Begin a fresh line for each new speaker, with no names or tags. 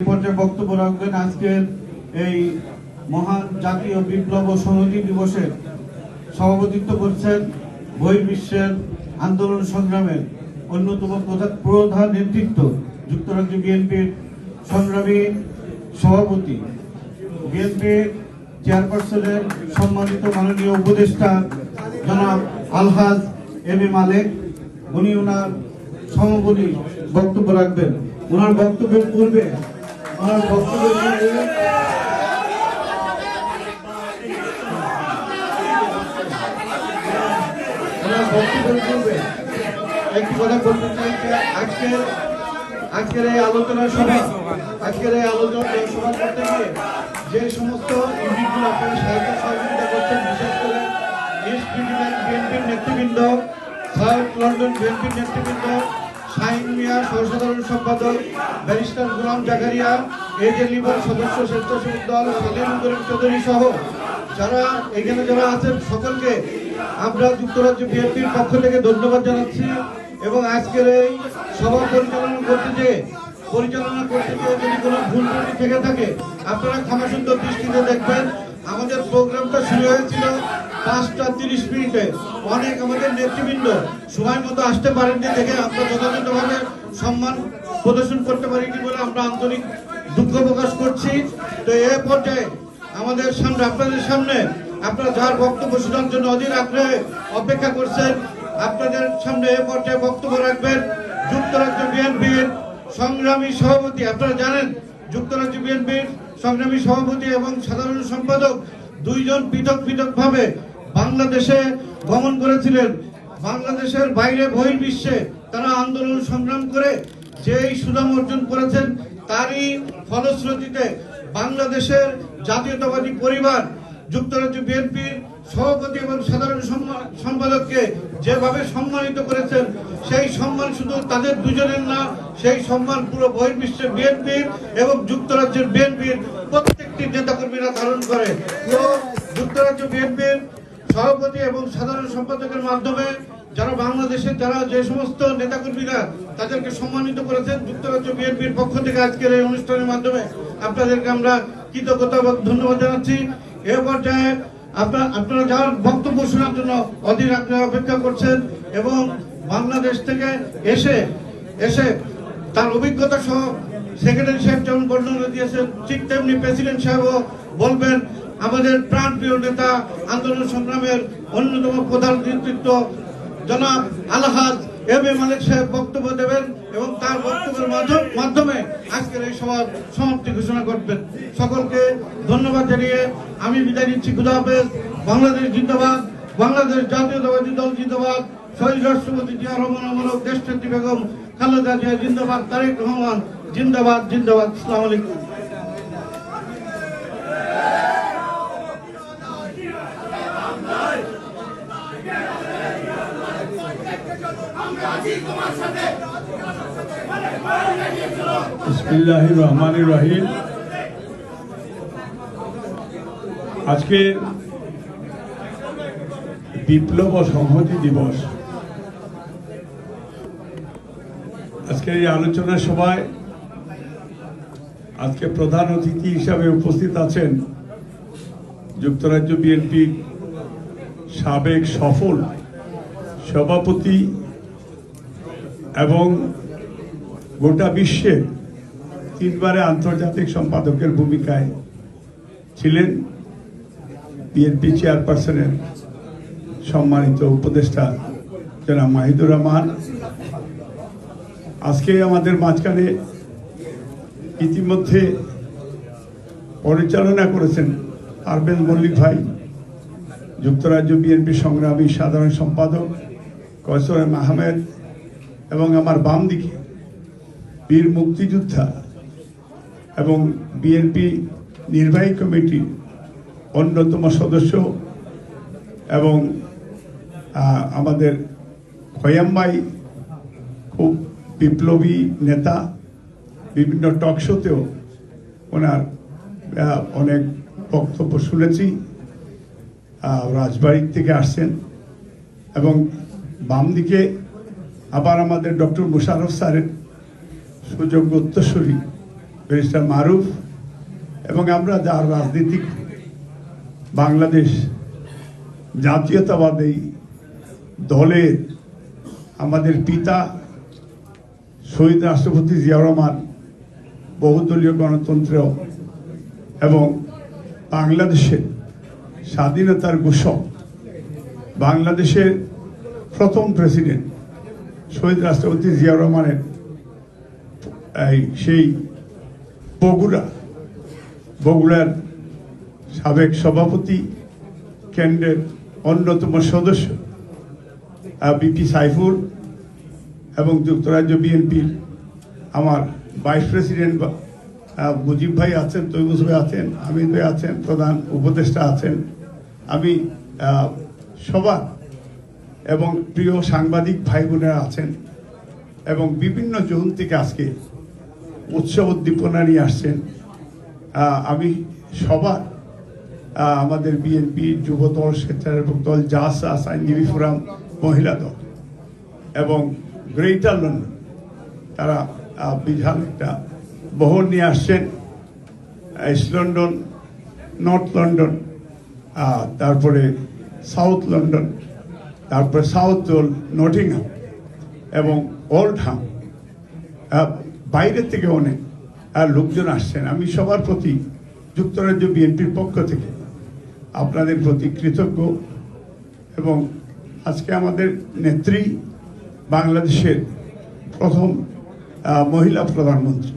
পর্যায়ে বক্তব্য রাখবেন আজকের এই মহান জাতীয় বিপ্লব ও সংহতি দিবসে সভাপতিত্ব করছেন বহির্বিশ্বের আন্দোলন সংগ্রামের অন্যতম প্রধা- প্রধান নেতৃত্ব যুক্তরাজ্য বিএনপির সংগ্রামী সভাপতি। বিএনপি চেয়ারপারসনের সম্মানিত মাননীয় উপদেষ্টা জনাব আলহাজ এম এ মালেক, উনি ওনার সমাপনী বক্তব্য রাখবেন। ওনার বক্তব্যের পূর্বে ওনার বক্তব্যের পূর্বে ওনার বক্তব্যের পূর্বে একটি কথা বলতে চাই আজকের আজকের এই আলোচনা সভা, আজকের এই আলোচনা সভা করতে গিয়ে যে সমস্ত ইউনিটগুলো আপনারা সাহায্য সহযোগিতা করছেন, বিশেষ করে ইস্ট বিএনপির নেতৃবৃন্দ সাউথ লন্ডন বিএনপির নেতৃবৃন্দ সম্পাদক, ব্যারিস্টার সদস্য দল যারা যারা আছেন সকলকে বিএনপির পক্ষ থেকে ধন্যবাদ জানাচ্ছি এবং আজকের এই সভা পরিচালনা করতে পরিচালনা করতে গিয়ে যদি কোনো ভুল ত্রুটি থেকে থাকে, আপনারা ক্ষমাসুন্দর দৃষ্টিতে দেখবেন। আমাদের প্রোগ্রামটা শুরু হয়েছিল পাঁচটা তিরিশ মিনিটে। অনেক আমাদের নেতৃবৃন্দ সময় মতো আসতে পারেননি দেখে আমরা যথাযথভাবে সম্মান প্রদর্শন করতে পারিনি বলে আমরা আন্তরিক দুঃখ প্রকাশ করছি। তো এ পর্যায়ে আমাদের সামনে, আপনাদের সামনে আপনারা যার বক্তব্য শোনার জন্য অধীর আগ্রহে অপেক্ষা করছেন, আপনাদের সামনে এ পর্যায়ে বক্তব্য রাখবেন যুক্তরাজ্য বিএনপির সংগ্রামী সভাপতি। আপনারা জানেন যুক্তরাজ্য বিএনপির সংগ্রামী সভাপতি এবং সাধারণ সম্পাদক দুইজন পৃথক পৃথক ভাবে বাংলাদেশে ভ্রমণ করেছিলেন। বাংলাদেশের বাইরে বহির্বিশ্বে তারা আন্দোলন সংগ্রাম করে যেই সুনাম অর্জন করেছেন, তারই ফলশ্রুতিতে বাংলাদেশের জাতীয়তাবাদী পরিবার, যুক্তরাজ্য বিএনপির সভাপতি এবং সাধারণ সম্পাদককে যেভাবে সম্মানিত করেছেন, সেই সম্মান শুধু তাদের দুজনের না, সেই সম্মান পুরো বহির্বিশ্বের বিএনপির এবং যুক্তরাজ্যের বিএনপির প্রত্যেকটি নেতাকর্মীরা ধারণ করে যুক্তরাজ্য বিএনপির সভাপতি এবং সাধারণ সম্পাদকের মাধ্যমে যারা বাংলাদেশের যারা যে সমস্ত নেতাকর্মীরা তাদেরকে সম্মানিত করেছেন, যুক্তরাজ্য বিএনপির পক্ষ থেকে আজকের এই অনুষ্ঠানের মাধ্যমে আপনাদেরকে আমরা কৃতজ্ঞতা ধন্যবাদ জানাচ্ছি। এ পর্যায়ে আপনার, আপনারা যার বক্তব্য শোনার জন্য অধীর আগ্রহে অপেক্ষা করছেন এবং বাংলাদেশ থেকে এসে এসে তার অভিজ্ঞতা সহ সেক্রেটারি সাহেব যেমন বর্ণনা দিয়েছেন, ঠিক তেমনি প্রেসিডেন্ট সাহেবও বলবেন, আমাদের প্রাণপ্রিয় নেতা আন্দোলন সংগ্রামের অন্যতম প্রধান নেতৃত্ব জনাব আলহাজ এম এ মালিক সাহেব বক্তব্য দেবেন এবং তার বক্তব্যের মাধ্যমে আজকের এই সভার সমাপ্তি ঘোষণা করবেন। সকলকে ধন্যবাদ জানিয়ে আমি বিদায় নিচ্ছি। খুদা হাফেজ। বাংলাদেশ জিন্দাবাদ। বাংলাদেশ জাতীয়তাবাদী দল জিন্দাবাদ। শহীদ রাষ্ট্রপতি জিয়া রহমান আমলক দেশ বেগম খালেদা জিয়া জিন্দাবাদ। তারেক রহমান জিন্দাবাদ জিন্দাবাদ। আসসালামু আলাইকুম।
বিসমিল্লাহ রহমান রহিম আজকে বিপ্লব ও সংহতি দিবস। আজকের এই আলোচনা সভায় আজকে প্রধান অতিথি হিসাবে উপস্থিত আছেন যুক্তরাজ্য বিএনপি সাবেক সফল সভাপতি এবং গোটা বিশ্বে তিনবারে আন্তর্জাতিক সম্পাদকের ভূমিকায় ছিলেন বিএনপি চেয়ারপারসনের সম্মানিত উপদেষ্টা জনাব মাহিদুর রহমান। আজকে আমাদের মাঝখানে ইতিমধ্যে পরিচালনা করেছেন আরবেন মল্লিক ভাই, যুক্তরাজ্য বিএনপি সংগ্রামী সাধারণ সম্পাদক। কয়সর এম আহমেদ এবং আমার বাম দিকে বীর মুক্তিযোদ্ধা এবং বিএনপি নির্বাহী কমিটির অন্যতম সদস্য এবং আমাদের খয়াম্মাই খুব বিপ্লবী নেতা, বিভিন্ন টক শোতেও ওনার অনেক বক্তব্য শুনেছি। রাজবাড়ির থেকে আসছেন এবং বাম দিকে আবার আমাদের ডক্টর মুশারফ স্যারের সুযোগ্য উত্তরসূরি ব্যারিস্টার মারুফ এবং আমরা যার রাজনীতিক বাংলাদেশ জাতীয়তাবাদী দলের আমাদের পিতা শহীদ রাষ্ট্রপতি জিয়া রহমান, বহুদলীয় গণতন্ত্র এবং বাংলাদেশের স্বাধীনতার ঘোষক, বাংলাদেশের প্রথম প্রেসিডেন্ট শহীদ রাষ্ট্রপতি জিয়া রহমানের, এই সেই বগুড়া, বগুড়ার সাবেক সভাপতি কেন্দ্রের অন্যতম সদস্য বিপি সাইফুল এবং যুক্তরাজ্য বিএনপির আমার ভাইস প্রেসিডেন্ট মুজিব ভাই আছেন তৈবুজ ভাই আছেন আমিন ভাই আছেন, প্রধান উপদেষ্টা আছেন। আমি সবার এবং প্রিয় সাংবাদিক ভাই বোনেরা আছেন এবং বিভিন্ন জোন থেকে আজকে উৎসব উদ্দীপনা নিয়ে আসছেন। আমি সবার আমাদের বিএনপি যুব দল স্বেচ্ছাসেবক দল জাসাস আইনজীবী ফোরাম, মহিলা দল এবং গ্রেটার লন্ডন তারা বিশাল একটা বহর নিয়ে আসছেন। ইস্ট লন্ডন নর্থ লন্ডন তারপরে সাউথ লন্ডন তারপরে সাউথ নটিংহাম এবং ওল্ডহাম আহ, বাইরের থেকে অনেক লোকজন আসছেন। আমি সবার প্রতি যুক্তরাজ্য বিএনপির পক্ষ থেকে আপনাদের প্রতি কৃতজ্ঞ এবং আজকে আমাদের নেত্রী বাংলাদেশের প্রথম মহিলা প্রধানমন্ত্রী।